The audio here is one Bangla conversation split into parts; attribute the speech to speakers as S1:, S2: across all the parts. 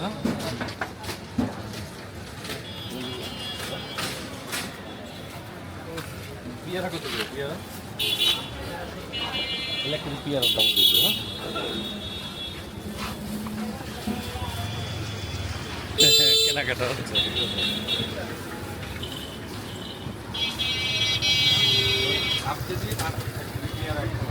S1: তাই না পেয়ারা কত করে পেয়ারা কিন্তু পেয়ারার দাম দিয়ে হ্যাঁ কেনাকাটা হচ্ছে হাফ কেজি আট পেয়ারা একটা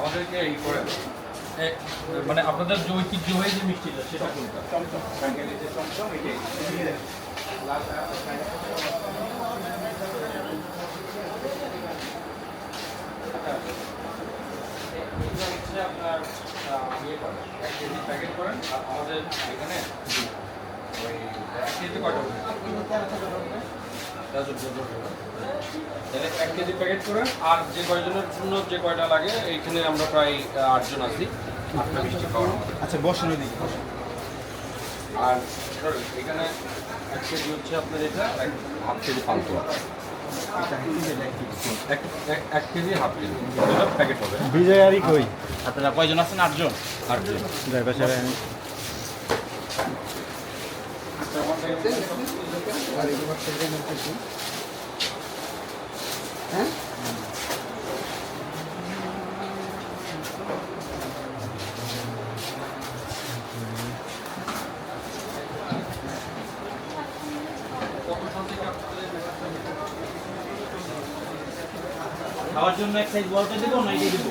S1: আমাদেরকে এই করেন এ, মানে আপনাদের যে ঐতিহ্যবাহী যে মিষ্টিটা সেটা কোনটা আপনার ইয়ে করেন প্যাকেট করেন আমাদের এখানে ওই কেজি হবে? তাহলে এক কেজি প্যাকেট করেন আর যে কয়জনের জন্য যে কয়টা লাগে এইখানে আমরা প্রায় আটজন আছি। আটটা মিষ্টি খাওয়ার
S2: আচ্ছা বসেন
S1: আর এখানে এক কেজি হচ্ছে আপনার এটা এক হাফ কেজি পান্তুয়া। এক এক- এক কেজি হাফ কেজি। প্যাকেট হবে।
S2: বিজয় আরই কই?
S3: আপনারা কয়জন আছেন? আটজন।
S1: আটজন।
S2: পাশে
S3: খাওয়ার জন্য এক সাইজ বলতে দেবো না দেবো?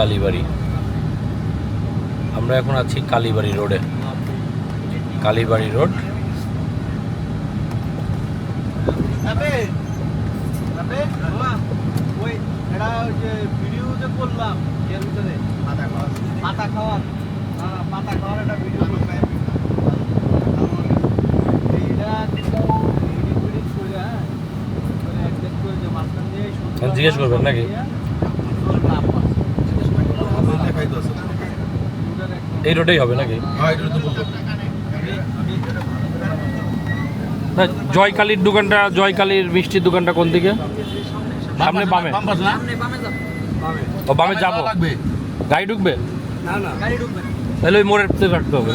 S1: কালীবাড়ি। আমরা এখন আছি কালীবাড়ি রোডে। কালীবাড়ি রোড।
S4: পাতা খাওয়ার। হ্যাঁ পাতা খাওয়ার একটা ভিডিও করলাম। এইটা এডিট ফেডিট করে হ্যাঁ করে একদিন করে যে মাঝখান দিয়ে সুন্দর
S1: হ্যাঁ, জিজ্ঞেস করবেন নাকি?
S4: সুন্দর লাভ আছে।
S2: দেখাই তো আছে
S4: সুন্দর একটা-
S1: এই রোডেই হবে নাকি?
S2: হ্যাঁ
S1: জয়কালীর দোকানটা জয়কালীর মিষ্টির দোকানটা কোন দিকে? সামনে বামে ও বামে যাব?
S2: লাগবে।
S1: গাড়ি ঢুকবে?
S4: না না। গাড়ি ঢুকবে না।
S1: তাহলে ওই মোড়ের থেকে কাটতে হবে।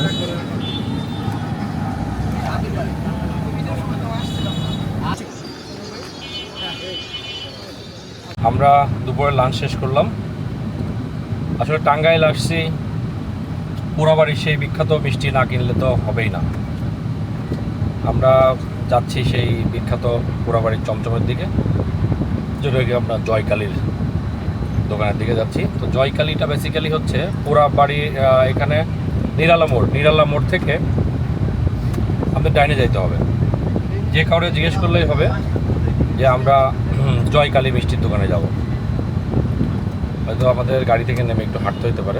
S1: আমরা দুপুরে লাঞ্চ শেষ করলাম। আসলে টাঙ্গাইল আসছি। পুরাবাড়ির সেই বিখ্যাত মিষ্টি না কিনলে তো হবেই না। আমরা যাচ্ছি সেই বিখ্যাত পোড়াবাড়ির চমচমের দিকে। যেটা কি আমরা জয়কালীর দোকানের দিকে যাচ্ছি। তো জয়কালীটা বেসিক্যালি হচ্ছে পুরাবাড়ি আহ, এখানে নিরালা মোড়। নিরালা মোড় থেকে আমাদের ডাইনে যাইতে হবে। যে কাউরে জিজ্ঞেস করলেই হবে যে আমরা জয়কালী মিষ্টির দোকানে যাব। হয়তো আমাদের গাড়ি থেকে নেমে একটু হাঁটতে হইতে পারে।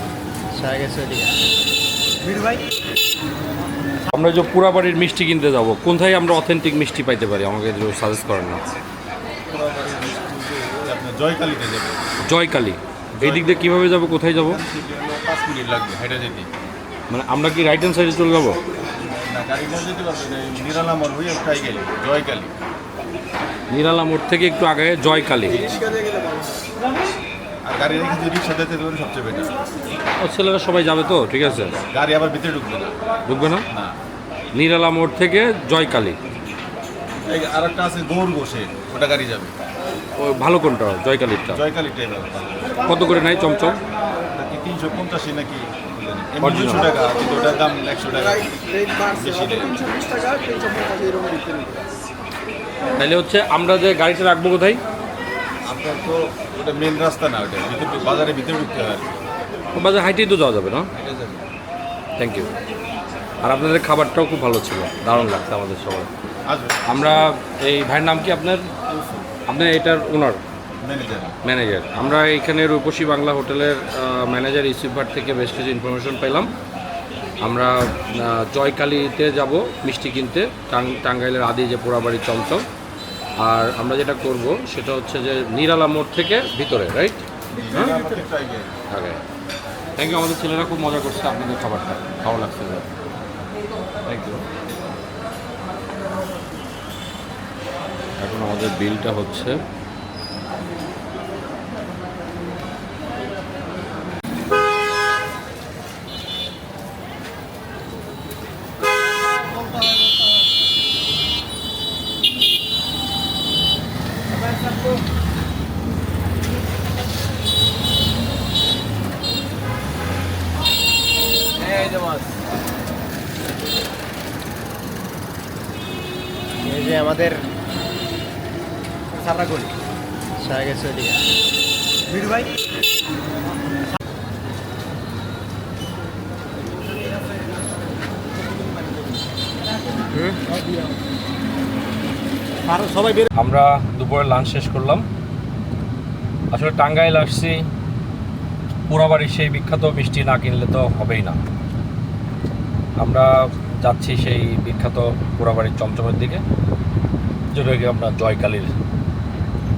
S2: সারা গেছে ওদিকে
S4: বীর ভাই?
S1: আমরা যে পুরাবাড়ির মিষ্টি কিনতে যাব কোথায় আমরা অথেন্টিক মিষ্টি পাইতে পারি? আমাকে সাজেস্ট করেন না।
S2: আপনার জয়কালীতে যাবে।
S1: জয়কালী। এই দিক দিয়ে কীভাবে যাব কোথায় যাব?
S2: পাঁচ মিনিট লাগবে হেঁটে যেতে।
S1: মানে আমরা কি রাইট হ্যান্ড সাইডে চলে যাব?
S2: নিরালা মোড়
S1: থেকে একটু আগে জয়কালী।
S2: গাড়ি রেখে যদি রিক্সা যেতে দেবেন সবচেয়ে বেটার
S1: ও ছেলেরা সবাই যাবে তো? ঠিক আছে।
S2: গাড়ি আবার ভিতরে ঢুকবে না।
S1: ঢুকবে না?
S2: না।
S1: নিরালা মোড় থেকে জয়কালী।
S2: আর একটা আছে গৌর বসে ওটা গাড়ি যাবে।
S1: ও ভালো কোনটা? জয়কালীরটা।
S2: জয়কালীটাই ভালো
S1: কত করে নাই চমচম?
S2: তিনশো পঞ্চাশি নাকি? দুশো টাকা কিন্তু ওটার দাম একশো টাকা।
S1: তাহলে হচ্ছে আমরা যে গাড়িটা রাখব কোথায়?
S2: আপনার তো ওটা মেন রাস্তা না ওটা ভিতরে বাজারের ভিতরে ঢুকতে হয়
S1: বাজার হাইটেই তো যাওয়া যাবে না? থ্যাংক ইউ আর আপনাদের খাবারটাও খুব ভালো ছিল দারুণ লাগছে আমাদের সবার। আমরা এই ভাইয়ের নাম কি আপনার? আপনার এটার ওনার
S2: ম্যানেজার
S1: আমরা এখানে রূপসী বাংলা হোটেলের ম্যানেজার ইউসুফ ভাট থেকে বেশ কিছু ইনফরমেশন পেলাম। আমরা জয়কালীতে যাব মিষ্টি কিনতে টাঙ্গাইলের আদি যে পোড়াবাড়ি চমচম আর আমরা যেটা করব সেটা হচ্ছে যে নিরালা মোড় থেকে ভিতরে রাইট থ্যাংক ইউ আমাদের ছেলেরা খুব মজা করছে আপনাদের খাবারটা। ভালো লাগছে থ্যাংক ইউ এখন আমাদের বিলটা হচ্ছে
S4: ভাই?
S2: সবাই
S1: আমরা দুপুরে লাঞ্চ শেষ করলাম। আসলে টাঙ্গাইল আসছি। পুরাবাড়ির সেই বিখ্যাত মিষ্টি না কিনলে তো হবেই না। আমরা যাচ্ছি সেই বিখ্যাত পুরাবাড়ির চমচমের দিকে। যেটা কি আমরা জয়কালীর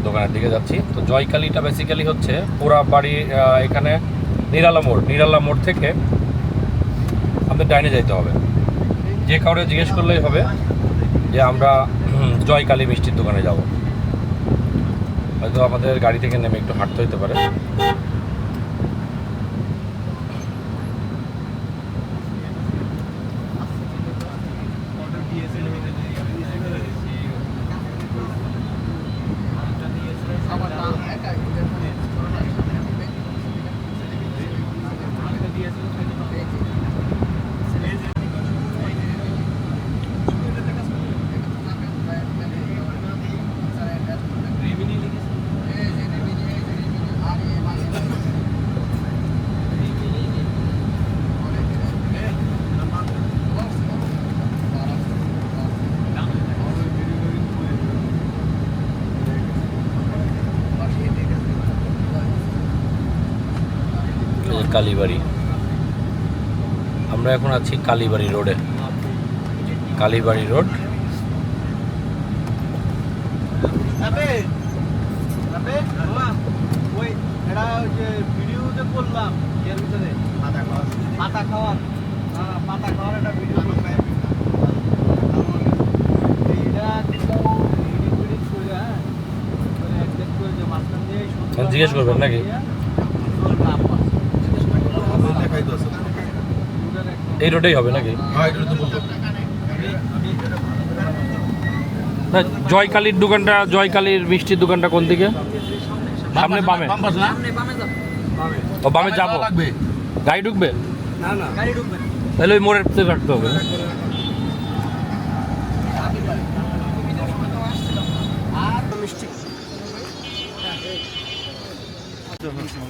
S1: দোকানের দিকে যাচ্ছি। তো জয়কালীটা বেসিক্যালি হচ্ছে পুরা বাড়ি এখানে নিরালা মোড় নিরালা মোড় থেকে আমাদের ডাইনে যাইতে হবে। যে কাউরে জিজ্ঞেস করলেই হবে যে আমরা জয়কালী মিষ্টির দোকানে যাব। হয়তো আমাদের গাড়ি থেকে নেমে একটু হাঁটতে হইতে পারে। কালীবাড়ি। আমরা এখন আছি কালীবাড়ি রোডে। কালীবাড়ি রোড।
S4: খাওয়ার খাওয়ার একটা ভিডিও করলাম এইটা এডিট এডিট করে হ্যাঁ করে একজেক্ট করে যে মাঝখান দিয়ে সুন্দর
S1: এখন জিজ্ঞেস করবেন নাকি?
S4: সুন্দর নাম পাচ্ছে।
S2: দেখাই তো আছে
S4: সুন্দর একটা-
S1: এই রোডেই হবে নাকি?
S2: হ্যাঁ
S1: না জয়কালীর দোকানটা জয়কালীর মিষ্টির দোকানটা কোন দিকে? সামনে বামে ও বামে যাব? গাড়ি ঢুকবে?
S4: না না। ঢুকবে
S1: তাহলে ওই মোড়ের থেকে কাটতে হবে।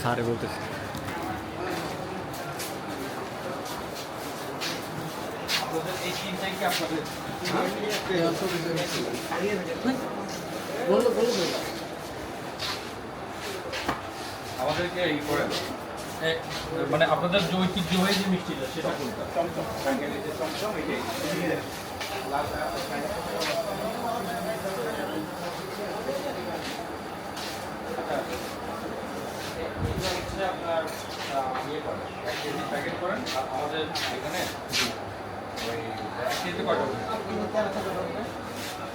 S5: স্যারে বলতেছে।
S1: আমাদেরকে এই করে মানে আপনাদের যে ঐতিহ্যবাহী যে মিষ্টিটা, সেটা আপনার ইয়ে করেন, এক কেজি প্যাকেট করেন, আর আমাদের এখানে ওই কেজি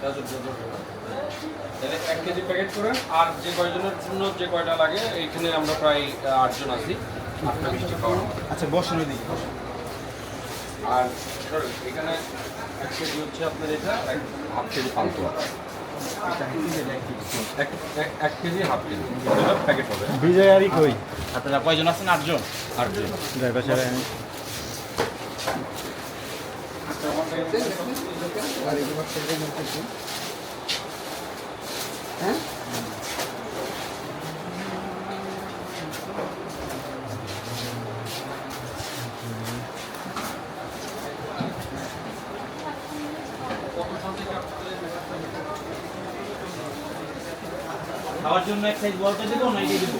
S1: তাহলে এক কেজি প্যাকেট করেন আর যে কয়জনের জন্য যে কয়টা লাগে এইখানে আমরা প্রায় আটজন আছি। আটটা মিষ্টি।
S5: আচ্ছা বসেন ওইদিকে
S1: আর এখানে এক কেজি হচ্ছে আপনার এটা হাফ কেজি পান্তুয়া। এক কেজি হাফ কেজি। প্যাকেট হবে।
S5: বিজয় আরই কই?
S3: আপনারা কয়জন আছেন? আটজন।
S1: আটজন।
S5: ড্রাইভার সাহেব
S3: খাওয়ার জন্য এক সাইজ বলটা দেবো না এটাই দেবো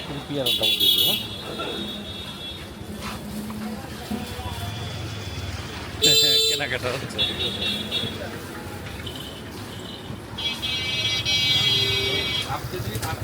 S1: কেজি পিয়ারার দাম দিও হ্যাঁ কেনাকাটা হচ্ছে হাফ কেজি আর